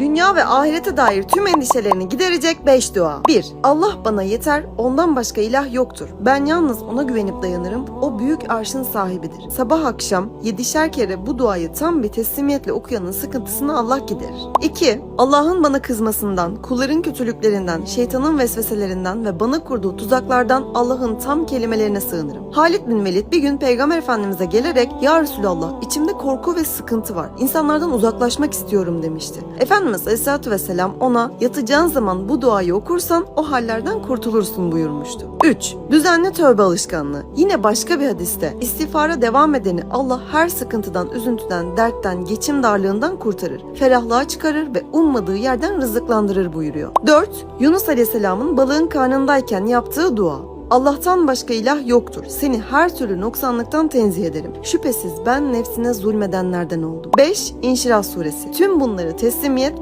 Dünya ve ahirete dair tüm endişelerini giderecek 5 dua. 1. Allah bana yeter, ondan başka ilah yoktur. Ben yalnız ona güvenip dayanırım. O büyük arşın sahibidir. Sabah akşam 7'şer kere bu duayı tam bir teslimiyetle okuyanın sıkıntısını Allah giderir. 2. Allah'ın bana kızmasından, kulların kötülüklerinden, şeytanın vesveselerinden ve bana kurduğu tuzaklardan Allah'ın tam kelimelerine sığınırım. Halid bin Velid bir gün Peygamber Efendimiz'e gelerek Ya Resulallah içimde korku ve sıkıntı var. İnsanlardan uzaklaşmak istiyorum demişti. Efendimiz Aleyhisselatü Vesselam ona yatacağın zaman bu duayı okursan o hallerden kurtulursun buyurmuştu. 3. Düzenli tövbe alışkanlığı. Yine başka bir hadiste istiğfara devam edeni Allah her sıkıntıdan, üzüntüden, dertten, geçim darlığından kurtarır. Ferahlığa çıkarır ve ummadığı yerden rızıklandırır buyuruyor. 4. Yunus Aleyhisselam'ın balığın karnındayken yaptığı dua. Allah'tan başka ilah yoktur. Seni her türlü noksanlıktan tenzih ederim. Şüphesiz ben nefsine zulmedenlerden oldum. 5. İnşirah suresi. Tüm bunları teslimiyet